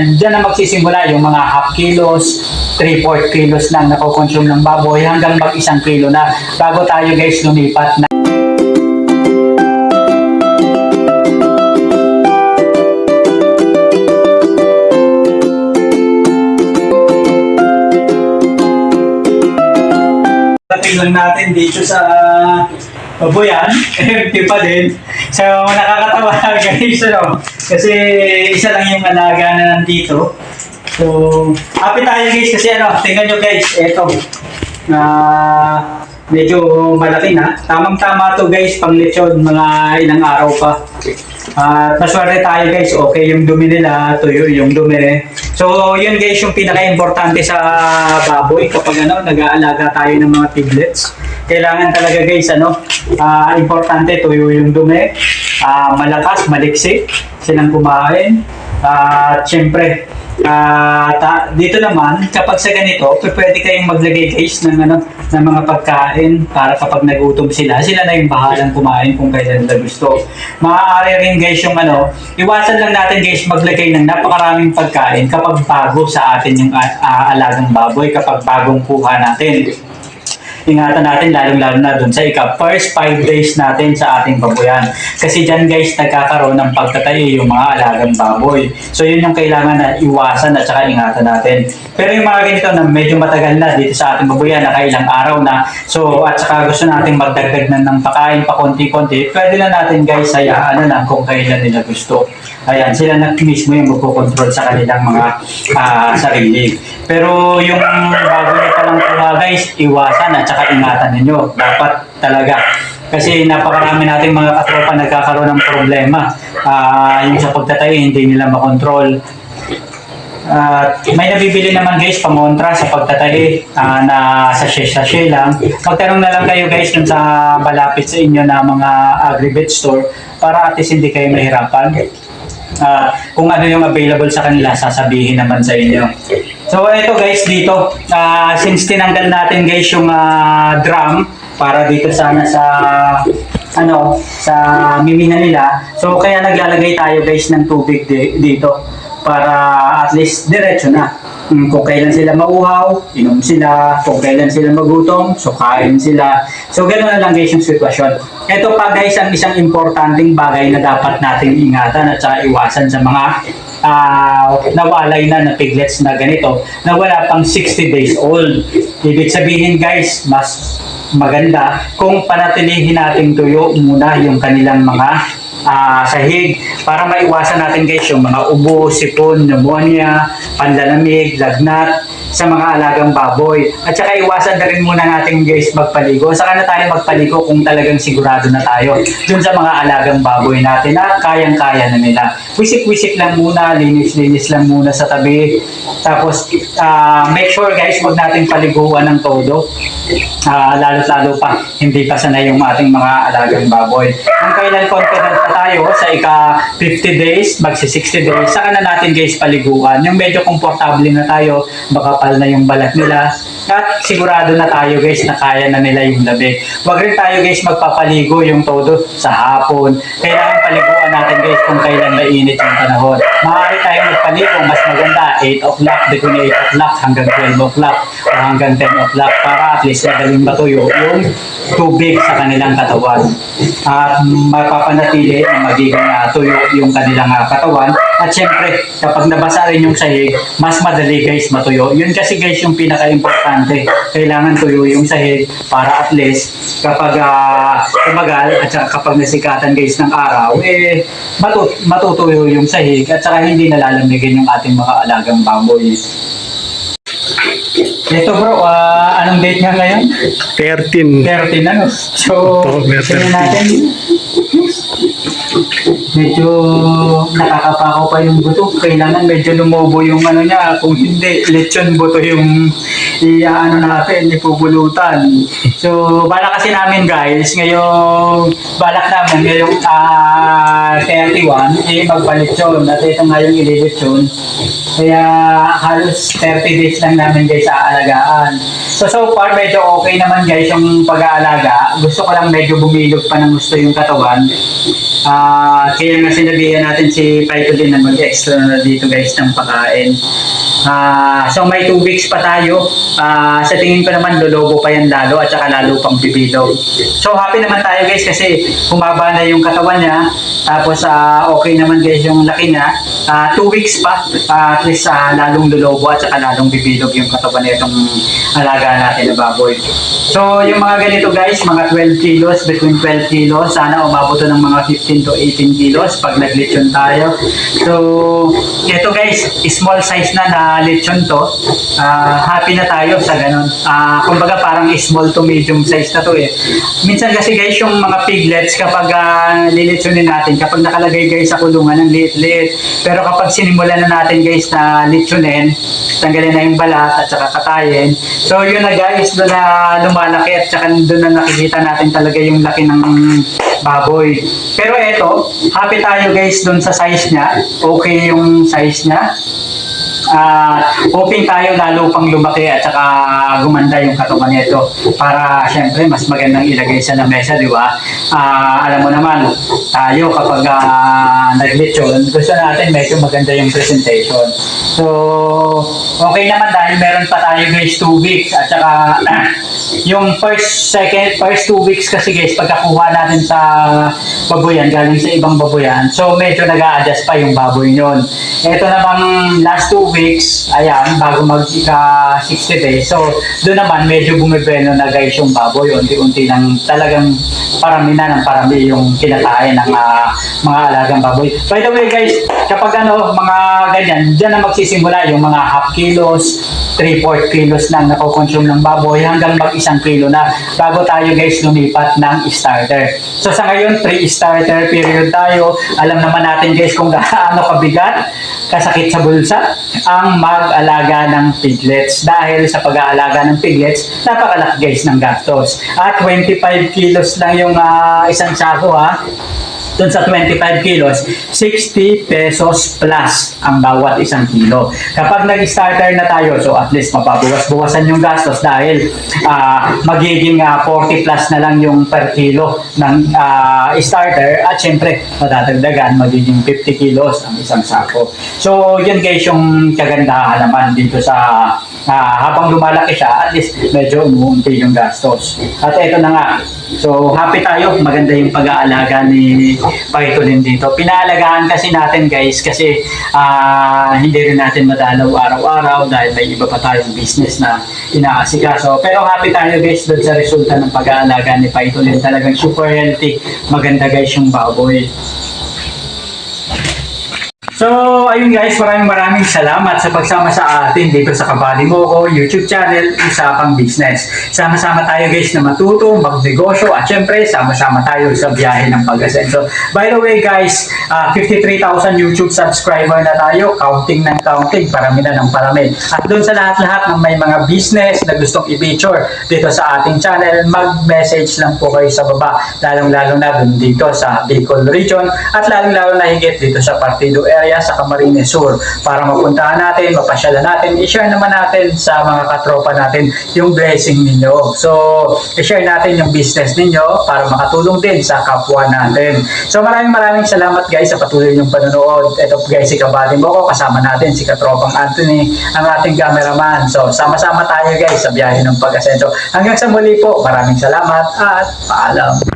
Diyan na magsisimula yung mga half kilos, 3-4 kilos lang na consume ng baboy hanggang mag isang kilo na bago tayo guys lumipat na. Dating lang natin dito sa Babuyan, empty pa din. So, nakakatawa guys, ano? Kasi isa lang yung alaga na nandito. So, happy tayo guys kasi ano, tingnan nyo guys, eto. Na medyo malaki na. Tamang-tama to guys, pang lechon, mga ilang araw pa. At maswerte tayo guys, okay yung dumi nila, tuyo yung dumi. So, yun guys yung pinaka-importante sa baboy kapag ano, nag-aalaga tayo ng mga piglets. Kailangan talaga guys, ano, ah, importante tuyo yung dumi, ah, malakas, maliksik, silang kumain. At syempre, ah, ta- dito naman, kapag sa ganito, pwede kayong maglagay guys ng, ano, ng mga pagkain para kapag nagutom sila, sila na yung bahalang kumain kung kailan nila gusto. Maaari rin guys yung ano, iwasan lang natin guys maglagay ng napakaraming pagkain kapag bago sa atin yung ah, alagang baboy, kapag bagong kuha natin ingatan natin lalong-lalo na dun sa ika first 5 days natin sa ating baboyan. Kasi dyan guys, nagkakaroon ng pagtatayo yung mga alagang baboy. So yun yung kailangan na iwasan at saka ingatan natin. Pero yung mga ganito na medyo matagal na dito sa ating baboyan, nakailang araw na, so at saka gusto natin magdagdag na ng pakain pa konti-konti, pwede na natin guys hayaan na lang kung kailan nila gusto. Ayan, sila na mismo yung magkocontrol sa kanilang mga ah, sarili. Pero yung bago nyo palang kuha guys, iwasan at saka ingatan ninyo. Dapat talaga. Kasi napakarami nating mga katropa nagkakaroon ng problema. Ah, yung sa pagtatayo, hindi nila makontrol. At may nabibili naman guys pamontra sa pagtatahi ah, na sa sachet lang. Magtanong na lang kayo guys dun sa malapit sa inyo na mga agri-vet store para at least hindi kayo mahirapan. Ah, kung ano yung available sa kanila, sasabihin naman sa inyo. So ito guys dito, ah, since tinanggal natin guys yung ah, drum para dito sana sa ano sa mimina nila. So kaya naglalagay tayo guys ng tubig di- dito para at least diretso na. Mm, Kung kailan sila mauhaw, inom sila. Kung kailan sila magutom, so kain sila. So gano'n na lang guys yung sitwasyon. Ito pa guys ang isang importanteng bagay na dapat natin ingatan at saka iwasan sa mga ah, nawalay na na piglets na ganito na wala pang 60 days old. Ibig sabihin guys, mas maganda kung panatilihin natin tuyo muna yung kanilang mga ah, sahig para maiwasan natin guys yung mga ubo, sipon, pneumonia, panlalamig, lagnat sa mga alagang baboy. At saka iwasan na rin muna natin guys magpaligo. Saka na tayo magpaligo kung talagang sigurado na tayo dun sa mga alagang baboy natin at kayang-kaya na nila. Wisik-wisik lang muna, linis-linis lang muna sa tabi. Tapos ah, make sure guys wag natin paliguan ng todo. Ah, lalo-lalo pa, hindi pa sanay yung ating mga alagang baboy. Kung kailan confident na tayo sa ika 50 days, magsi 60 days, saka na natin guys paliguan. Yung medyo komportable na tayo, makapal na yung balat nila, at sigurado na tayo guys na kaya na nila yung labi. Huwag rin tayo guys magpapaligo yung todo sa hapon. Kailangan paliguan natin guys kung kailan mainit yung panahon. Maaari tayo magpaligo, mas maganda 8 o'clock, between 8 o'clock hanggang 12 o'clock o hanggang 10 o'clock para at least madaling matuyo yung tubig sa kanilang katawan. At mapapanatili na magiging ah, tuyo yung kanilang ah, katawan. At syempre, kapag nabasa rin yung sahig, mas madali guys matuyo. Yun kasi guys yung pinaka-importante. Kailangan tuyo yung sahig para at least kapag uh, tumagal at saka kapag nasikatan guys ng araw, eh matu- matutuyo yung sahig at saka hindi nalalamigin yung ating mga alagang baboy. Ito bro, ah, anong date nga ngayon? 13. 13 ano? So, October tingnan 13. natin. Medyo nakakapako pa yung buto. Kailangan medyo lumubo yung ano niya. Kung hindi, lechon buto yung i-ano natin, ipupulutan. So, bala kasi namin guys, ngayong balak namin, ngayong ah 31, eh magpalechon. At ito nga yung ililechon. Kaya halos 30 days lang namin guys sa alagaan. So so far, medyo okay naman guys yung pag-aalaga. Gusto ko lang medyo bumilog pa ng gusto yung katawan. Ah, kaya nga sinabihan natin si Paito din na mag-extra na dito guys ng pagkain. Ah, so may 2 weeks pa tayo. Ah, sa tingin ko naman lolobo pa yan lalo at saka lalo pang bibilog. So happy naman tayo guys kasi humaba na yung katawan niya. Tapos ah, okay naman guys yung laki niya. 2 weeks pa. Ah, at least ah, lalong lolobo at saka lalong bibilog yung katawan nitong alaga natin na baboy. So yung mga ganito guys, mga 12 kilos, between 12 kilos, sana umabot ng mga 15 to 18 kilos pag naglechon tayo. So ito guys, small size na na lechon to. Ah, happy na tayo sa ganun. Ah, kumbaga parang small to medium size na to eh. Minsan kasi guys yung mga piglets kapag uh, lilitsonin natin, kapag nakalagay guys sa kulungan ng liit-liit. Pero kapag sinimulan na natin guys na litsonin, tanggalin na yung balat at saka katayin. So yun na guys, doon na lumalaki at saka doon na nakikita natin talaga yung laki ng baboy. Pero eto, happy tayo guys doon sa size niya. Okay yung size niya. Ah, hoping tayo lalo pang lumaki at saka gumanda yung katawan nito para syempre mas magandang ilagay sa lamesa, di ba? Ah, alam mo naman, tayo kapag uh, naglechon, gusto natin medyo maganda yung presentation. So, okay naman dahil meron pa tayo guys 2 weeks at saka yung first, second, first 2 weeks kasi guys, pagkakuha natin sa baboyan, galing sa ibang baboyan, so medyo nag adjust pa yung baboy nyon. Ito namang last 2 weeks, ayan, bago mag ika 60 days. So, doon naman medyo bumibeno na guys yung baboy. Unti-unti lang talagang parami na ng parami yung kinakain ng ah, mga alagang baboy. By the way guys, kapag ano, mga ganyan, dyan na magsisimula yung mga half kilos, 3-4 kilos lang nakoconsume ng baboy hanggang mag isang kilo na bago tayo guys lumipat ng starter. So sa ngayon, pre-starter period tayo. Alam naman natin guys kung gaano kabigat, kasakit sa bulsa, ang mag-alaga ng piglets. Dahil sa pag-aalaga ng piglets, napakalaki guys ng gastos. At 25 kilos lang yung ah, isang sako ha dun sa 25 kilos, 60 pesos plus ang bawat isang kilo. Kapag nag-starter na tayo, so at least mapabawas-bawasan yung gastos dahil ah, magiging ah, 40 plus na lang yung per kilo ng ah, starter at syempre madadagdagan magiging 50 kilos ang isang sako. So yun guys yung kagandahan naman dito sa ah, habang lumalaki siya, at least medyo umuunti yung gastos. At ito na nga, so happy tayo, maganda yung pag-aalaga ni Paitolin dito. Pinaalagaan kasi natin guys kasi ah, hindi rin natin madalaw araw-araw dahil may iba pa tayong business na inaasikaso. Pero happy tayo guys doon sa resulta ng pag-aalaga ni Paitolin. Talagang super healthy, maganda guys yung baboy. So, ayun guys, maraming maraming salamat sa pagsama sa atin dito sa Kabali Moko YouTube channel, Usapang Business. Sama-sama tayo guys na matuto, magnegosyo, at syempre, sama-sama tayo sa biyahe ng pag-asenso. By the way guys, ah, 53,000 YouTube subscriber na tayo, counting ng counting, parami na ng parami. At doon sa lahat-lahat ng may mga business na gustong i-feature dito sa ating channel, mag-message lang po kayo sa baba, lalong-lalo na dun dito sa Bicol Region, at lalong-lalo na higit dito sa Partido area sa Camarines Sur para mapuntahan natin, mapasyalan natin, i-share naman natin sa mga katropa natin yung blessing ninyo. So, i-share natin yung business ninyo para makatulong din sa kapwa natin. So, maraming maraming salamat guys sa patuloy yung panonood. Ito guys, si Kabati Boko, kasama natin si Katropang Anthony, ang ating cameraman. So, sama-sama tayo guys sa biyahe ng pag-asenso. Hanggang sa muli po, maraming salamat at paalam.